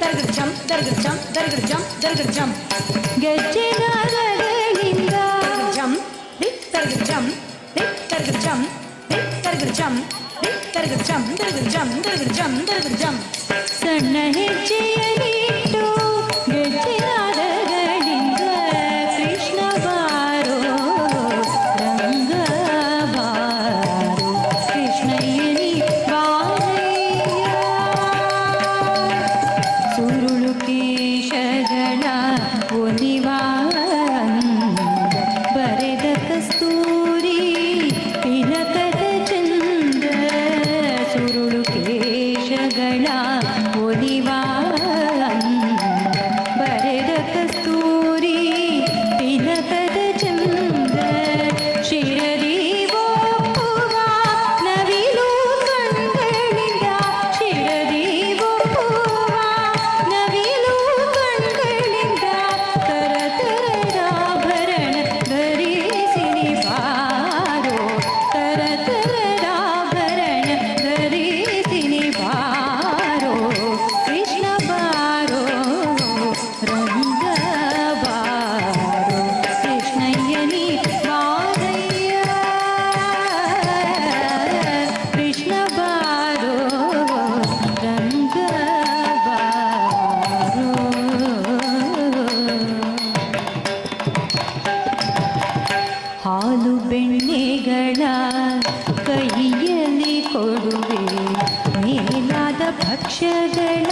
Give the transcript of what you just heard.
தர்கர் jump தர்கர் jump தர்கர் jump தர்கர் ஜம்ப் கெஜினாக ஜம்ப் தர்கர் ஜம்ப் தர்கர் to do ಬೆಣ್ಣೆಗಳ ಕೈಯಲ್ಲಿ ಕೊಡುವೆ ಮೇಲಾದ ಭಕ್ಷ್ಯಗಳ